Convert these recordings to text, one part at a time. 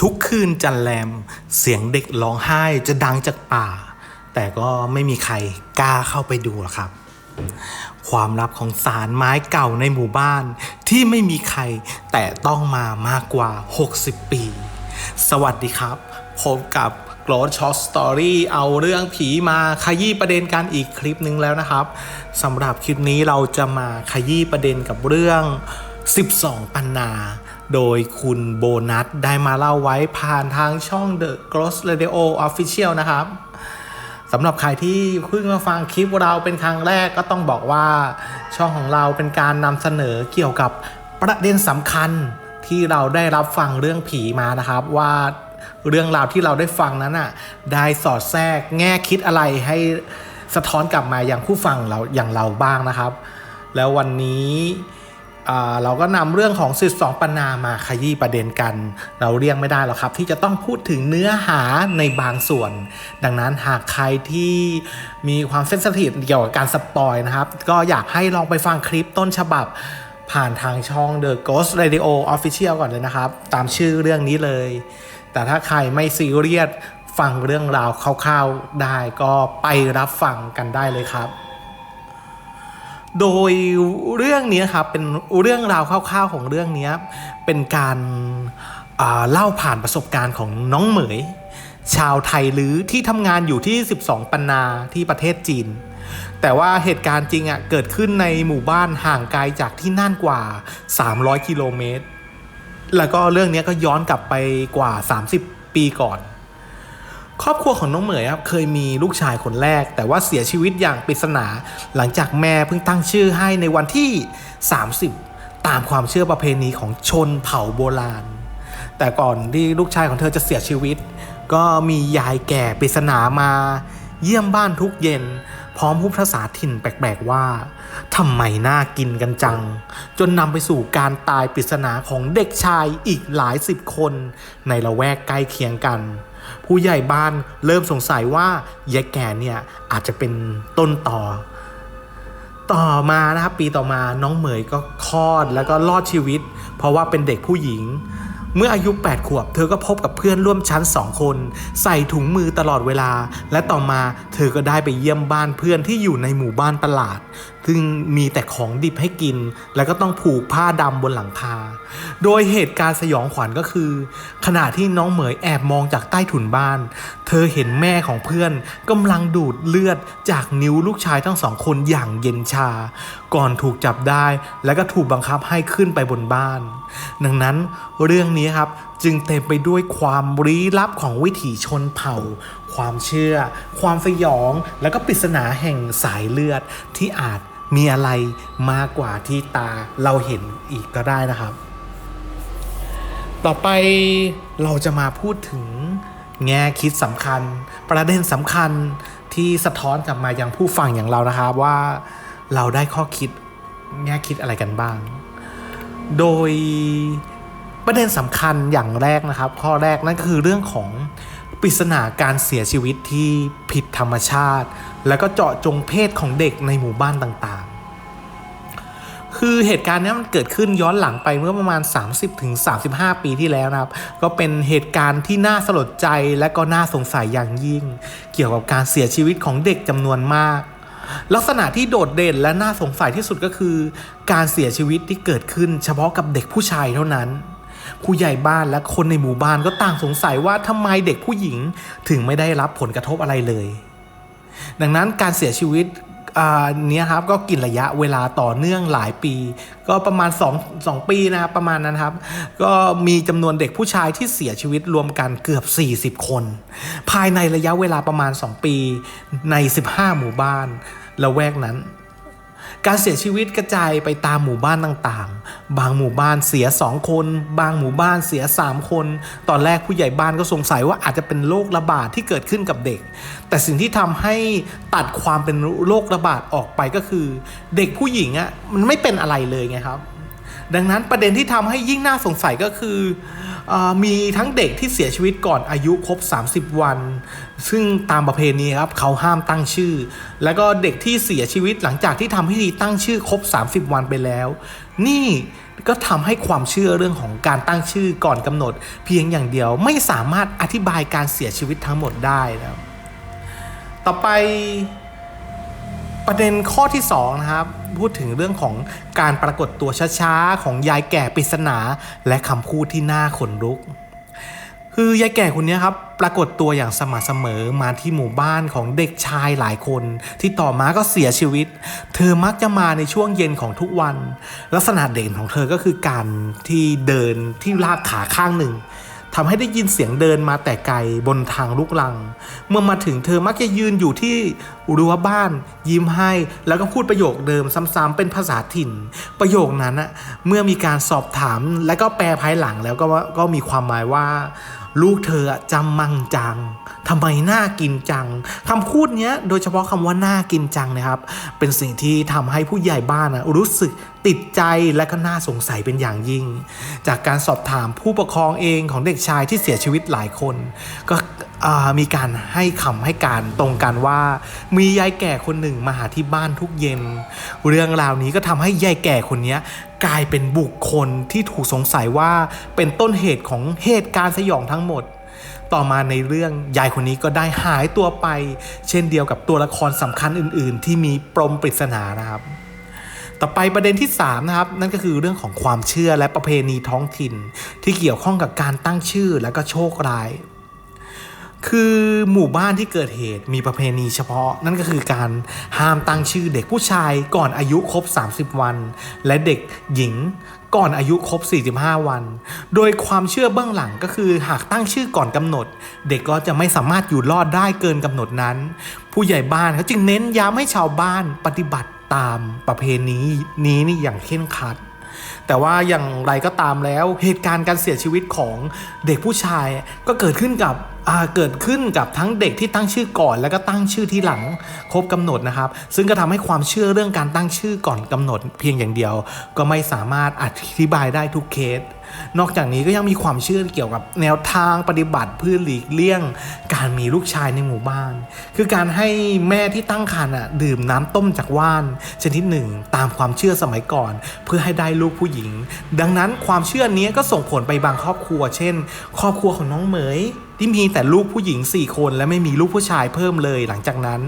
ทุกคืนจันแรม เสียงเด็กร้องไห้จะดังจากป่า แต่ก็ไม่มีใครกล้าเข้าไปดูหรอกครับ ความลับของสารไม้เก่าในหมู่บ้าน ที่ไม่มีใครแต่ต้องมามากกว่า 60 ปี สวัสดีครับ พบกับ g r o w t Short Story เอาเรื่องผีมาขยี้ประเด็นกันอีกคลิปหนึ่งแล้วนะครับสำหรับคลิปนี้เราจะมาขยี้ประเด็นกับเรื่อง 12 ปันนา โดยคุณโบนัสได้มาเล่าไว้ผ่านทางช่อง The Ghost Radio Official นะครับสำหรับใครที่เพิ่งมาฟังคลิปเราเป็นครั้งแรกก็ต้องบอกว่าช่องของเราเป็นการนำเสนอเกี่ยวกับประเด็นสำคัญที่เราได้รับฟังเรื่องผีมานะครับว่าเรื่องราวที่เราได้ฟังนั้นอะได้สอดแทรกแง่คิดอะไรให้สะท้อนกลับมาอย่างผู้ฟังเราอย่างเราบ้างนะครับ แล้ววันนี้ เราก็นำเรื่องของสิทธิสองปนามาขยี้ประเด็นกัน เราเรียงไม่ได้หรอกครับ ที่จะต้องพูดถึงเนื้อหาในบางส่วน ดังนั้นหากใครที่มีความเซนซิทีฟเกี่ยวกับการสปอยนะครับ ก็อยากให้ลองไปฟังคลิปต้นฉบับ ผ่านทางช่อง The Ghost Radio Official ก่อนเลยนะครับ ตามชื่อเรื่องนี้เลย แต่ถ้าใครไม่ซีเรียสฟังเรื่องราวคร่าวๆได้ก็ไปรับฟังกันได้เลยครับ โดยเรื่องนี้ครับเป็นเรื่องราวคร่าวๆของเรื่องนี้เป็นการเล่าผ่านประสบการณ์ของน้องเหมย ชาวไทยหรือที่ทำงานอยู่ที่ 12 ปันนาที่ประเทศจีน แต่ว่าเหตุการณ์จริงอะเกิดขึ้นในหมู่บ้านห่างไกลจากที่นั่นกว่า 300 กิโลเมตร แล้วก็เรื่องนี้ก็ย้อนกลับไปกว่า 30 ปีก่อน ครอบครัวของน้องเหมยครับเคยมีลูกชายคนแรก แต่ว่าเสียชีวิตอย่างปริศนา หลังจากแม่เพิ่งตั้งชื่อให้ในวันที่ 30 ตามความเชื่อประเพณีของชนเผ่าโบราณ แต่ก่อนที่ลูกชายของเธอจะเสียชีวิต ก็มียายแก่ปริศนามา เยี่ยมบ้านทุกเย็น พร้อมพูดภาษาถิ่นแปลกๆว่าทำไมน่ากินกันจัง จนนำไปสู่การตายปริศนาของเด็กชายอีกหลายสิบคน ในละแวกใกล้เคียงกัน ผู้ใหญ่บ้านเริ่มสงสัยว่ายายแก่เนี่ยอาจจะเป็นต้นต่อ ต่อมานะครับปีต่อมาน้องเหมยก็คลอดแล้วก็รอดชีวิต เพราะว่าเป็นเด็กผู้หญิง เมื่ออายุ 8 ขวบ เธอก็พบกับเพื่อนร่วมชั้น2คน ใส่ถุงมือตลอดเวลา และต่อมาเธอก็ได้ไปเยี่ยมบ้านเพื่อนที่อยู่ในหมู่บ้านตลาดซึ่งมีแต่ของดิบให้กิน แล้วก็ต้องผูกผ้าดำบนหลังคา โดยเหตุการณ์สยองขวัญก็คือ ขณะที่น้องเหมยแอบมองจากใต้ถุนบ้าน เธอเห็นแม่ของเพื่อนกำลังดูดเลือดจากนิ้วลูกชายทั้งสองคนอย่างเย็นชา ก่อนถูกจับได้ แล้วก็ถูกบังคับให้ขึ้นไปบนบ้าน ดังนั้นเรื่องนี้ครับ จึงเต็มไปด้วยความลี้ลับของวิถีชนเผ่า ความเชื่อ ความสยอง และก็ปริศนาแห่งสายเลือดที่อาจมีอะไรมากกว่าที่ตาเราเห็นอีกก็ได้นะครับ ต่อไปเราจะมาพูดถึงแง่คิดสำคัญ ประเด็นสำคัญที่สะท้อนกลับมายังผู้ฟังอย่างเรานะครับว่าเราได้ข้อคิดแง่คิดอะไรกันบ้าง โดย ประเด็นสำคัญอย่างแรกนะครับ ข้อแรกนั่นคือเรื่องของปริศนาการเสียชีวิตที่ผิดธรรมชาติ แล้วก็เจาะจงเพศของเด็กในหมู่บ้านต่างๆ คือเหตุการณ์นี้มันเกิดขึ้นย้อนหลังไปเมื่อประมาณ 30-35 ปีที่แล้วนะครับ ก็เป็นเหตุการณ์ที่น่าสลดใจและก็น่าสงสัยอย่างยิ่ง เกี่ยวกับการเสียชีวิตของเด็กจำนวนมาก ลักษณะที่โดดเด่นและน่าสงสัยที่สุดก็คือ การเสียชีวิตที่เกิดขึ้นเฉพาะกับเด็กผู้ชายเท่านั้น ผู้ใหญ่บ้านและคนในหมู่บ้านก็ต่างสงสัยว่าทำไมเด็กผู้หญิงถึงไม่ได้รับผลกระทบอะไรเลย ดังนั้นการเสียชีวิตเนี้ยครับก็กินระยะเวลาต่อเนื่องหลายปี ก็ประมาณ 2 2 ปีนะครับประมาณนั้นครับ ก็มีจำนวนเด็กผู้ชายที่เสียชีวิตรวมกันเกือบ 40 คน ภายในระยะเวลาประมาณ 2 ปีใน 15 หมู่บ้านละแวกนั้น การเสียชีวิตกระจายไปตามหมู่บ้านต่างๆ บางหมู่บ้านเสีย 2 คน บางหมู่บ้านเสีย 3 คน ตอนแรกผู้ใหญ่บ้านก็สงสัยว่าอาจจะเป็นโรคระบาดที่เกิดขึ้นกับเด็ก แต่สิ่งที่ทำให้ตัดความเป็นโรคระบาดออกไปก็คือ เด็กผู้หญิงอะ่ะมันไม่เป็นอะไรเลยไงครับ ดังนั้นประเด็นที่ทำให้ยิ่งน่าสงสัยก็คืออมีทั้งเด็กที่เสียชีวิตก่อนอายุครบ 30 วัน ซึ่งตามประเพณีครับเขาห้ามตั้งชื่อ แล้วก็เด็กที่เสียชีวิตหลังจากที่ทำพิธีตั้งชื่อครบ 30 วันไปแล้ว นี่ก็ทำให้ความเชื่อเรื่องของการตั้งชื่อก่อนกำหนด เพียงอย่างเดียวไม่สามารถอธิบายการเสียชีวิตทั้งหมดได้นะครับต่อไป ประเด็นข้อที่สองนะครับพูดถึงเรื่องของการปรากฏตัวช้าๆของยายแก่ปริศนาและคำพูดที่น่าขนลุก คือยายแก่คนนี้ครับปรากฏตัวอย่างสม่ำเสมอมาที่หมู่บ้านของเด็กชายหลายคน ที่ต่อมาก็เสียชีวิต เธอมักจะมาในช่วงเย็นของทุกวัน ลักษณะเด่นของเธอก็คือการที่เดินที่ลากขาข้างหนึ่ง ทำให้ได้ยินเสียงเดินมาแต่ไกลบนทางลูกลัง เมื่อมาถึงเธอมักจะยืนอยู่ที่รั้วบ้าน ยิ้มให้แล้วก็พูดประโยคเดิมซ้ำๆเป็นภาษาถิ่น ประโยคนั้นอะเมื่อมีการสอบถามและก็แปลภายหลังแล้วก็ก็มีความหมายว่า ลูกเธอจำมังจังทำไมน่ากินจังคำพูดเนี้ยโดยเฉพาะคำว่าน่ากินจังนะครับ เป็นสิ่งที่ทำให้ผู้ใหญ่บ้านอะรู้สึกติดใจและก็น่าสงสัยเป็นอย่างยิ่ง จากการสอบถามผู้ปกครองเองของเด็กชายที่เสียชีวิตหลายคน ก็มีการให้คำให้การตรงกันว่า มียายแก่คนหนึ่งมาหาที่บ้านทุกเย็น เรื่องราวนี้ก็ทำให้ยายแก่คนนี้กลายเป็นบุคคลที่ถูกสงสัยว่าเป็นต้นเหตุของเหตุการณ์สยองทั้งหมด ต่อมาในเรื่องยายคนนี้ก็ได้หายตัวไป เช่นเดียวกับตัวละครสำคัญอื่น ๆ ที่มีปรมปริศนานะครับ ต่อไปประเด็นที่3นะครับนั่นก็คือเรื่องของความเชื่อและประเพณีท้องถิ่น ที่เกี่ยวข้องกับการตั้งชื่อและก็โชคร้ายคือหมู่บ้านที่เกิดเหตุมีประเพณีเฉพาะ นั่นก็คือการห้ามตั้งชื่อเด็กผู้ชายก่อนอายุครบ 30 วัน และเด็กหญิง ก่อนอายุครบ 45 วัน โดยความเชื่อเบื้องหลังก็คือหากตั้งชื่อก่อนกำหนด เด็กก็จะไม่สามารถอยู่รอดได้เกินกำหนดนั้น ผู้ใหญ่บ้านเขาจึงเน้นย้ำให้ชาวบ้านปฏิบัติตามประเพณีนี้นี่อย่างเคร่งครัด แต่ว่าอย่างไรก็ตามแล้วเหตุการณ์การเสียชีวิตของเด็กผู้ชายก็เกิดขึ้นกับเกิดขึ้นกับทั้งเด็กที่ตั้งชื่อก่อน แล้วก็ตั้งชื่อที่หลังครบกำหนดนะครับ ซึ่งก็ทำให้ความเชื่อเรื่องการตั้งชื่อก่อนกำหนด เพียงอย่างเดียว ก็ไม่สามารถอธิบายได้ทุกเคส นอกจากนี้ก็ยังมีความเชื่อเกี่ยวกับแนวทางปฏิบัติเพื่อหลีกเลี่ยง การมีลูกชายในหมู่บ้าน คือการให้แม่ที่ตั้งครรภ์ดื่มน้ำต้มจากว่าน ชนิดหนึ่ง ตามความเชื่อสมัยก่อน เพื่อให้ได้ลูกผู้หญิงดังนั้นความเชื่อนี้ก็ส่งผลไปบางครอบครัว เช่น ครอบครัวของน้องเหมยที่มีแต่ลูกผู้หญิง 4 คนและไม่มีลูกผู้ชายเพิ่มเลยหลังจากนั้น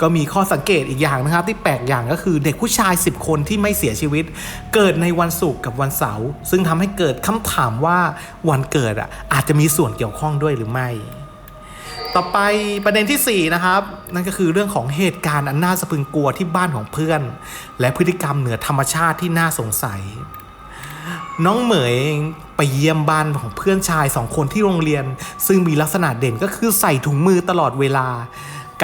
ก็มีข้อสังเกตอีกอย่างนะครับ ที่แปลกอย่างก็คือเด็กผู้ชาย 10 คนที่ไม่เสียชีวิต เกิดในวันศุกร์กับวันเสาร์ซึ่งทำให้เกิดคำถามว่าวันเกิดอะอาจจะมีส่วนเกี่ยวข้องด้วยหรือไม่ต่อไปประเด็นที่ 4 นะครับ นั่นก็คือเรื่องของเหตุการณ์อันน่าสะพึงกลัวที่บ้านของเพื่อน และพฤติกรรมเหนือธรรมชาติที่น่าสงสัย น้องเหมยไปเยี่ยมบ้านของเพื่อนชายสองคนที่โรงเรียน ซึ่งมีลักษณะเด่นก็คือใส่ถุงมือตลอดเวลา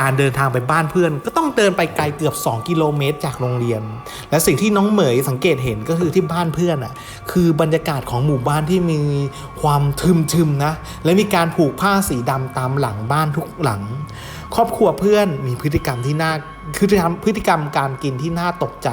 การเดินทางไปบ้านเพื่อน ก็ต้องเดินไปไกลเกือบ 2 กิโลเมตรจากโรงเรียน และสิ่งที่น้องเหมยสังเกตเห็นก็คือที่บ้านเพื่อนอะคือบรรยากาศของหมู่บ้านที่มีความทึมๆนะ และมีการผูกผ้าสีดำตามหลังบ้านทุกหลัง ครอบครัวเพื่อนมีพฤติกรรมที่น่าคือทำพฤติกรรมการกินที่น่าตกใจ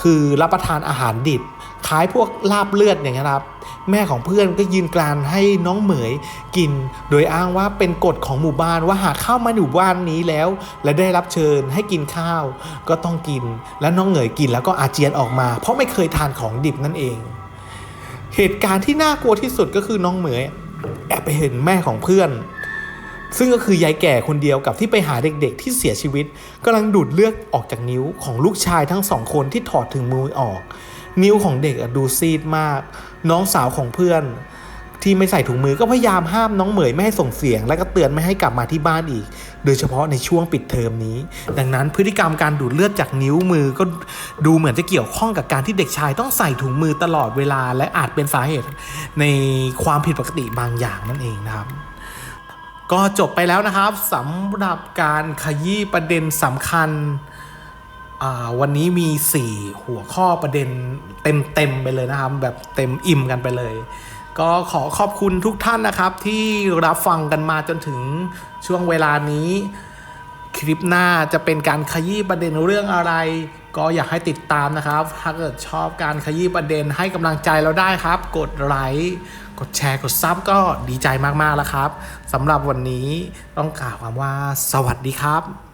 คือรับประทานอาหารดิบคล้ายพวกลาบเลือดอย่างนี้ยครับ แม่ของเพื่อนก็ยืนกรานให้น้องเหมยกิน โดยอ้างว่าเป็นกฎของหมู่บ้านว่าหากเข้ามาหมู่บ้านนี้แล้ว และได้รับเชิญให้กินข้าวก็ต้องกิน และน้องเหมยกินแล้วก็อาเจียนออกมา เพราะไม่เคยทานของดิบนั่นเอง เหตุการณ์ที่น่ากลัวที่สุดก็คือน้องเหมยแอบไปเห็นแม่ของเพื่อน ซึ่งก็คือยายแก่คนเดียวกับที่ไปหาเด็กๆ ที่เสียชีวิตกำลังดูดเลือดออกจากนิ้วของลูกชายทั้งสองคนที่ถอดถึงมือออก นิ้วของเด็กดูซีดมาก น้องสาวของเพื่อน ที่ไม่ใส่ถุงมือก็พยายามห้ามน้องเหมยไม่ให้ส่งเสียง และก็เตือนไม่ให้กลับมาที่บ้านอีก โดยเฉพาะในช่วงปิดเทอมนี้ ดังนั้นพฤติกรรมการดูดเลือดจากนิ้วมือก็ดูเหมือนจะเกี่ยวข้องกับการที่เด็กชายต้องใส่ถุงมือตลอดเวลา และอาจเป็นสาเหตุในความผิดปกติบางอย่างนั่นเองนะครับ ก็จบไปแล้วนะครับสำหรับการขยี้ประเด็นสำคัญ วันนี้มี 4 หัวข้อประเด็นเต็มๆไปเลยนะครับ แบบเต็มอิ่มกันไปเลย ก็ขอขอบคุณทุกท่านนะครับ ที่รับฟังกันมาจนถึงช่วงเวลานี้ คลิปหน้าจะเป็นการขยี้ประเด็นเรื่องอะไร ก็อยากให้ติดตามนะครับ ถ้าเกิดชอบการขยี้ประเด็นให้กำลังใจเราได้ครับ กดไลค์กดแชร์กดซับก็ดีใจมากๆแล้วครับสำหรับวันนี้ต้องกล่าวคำว่า สวัสดีครับ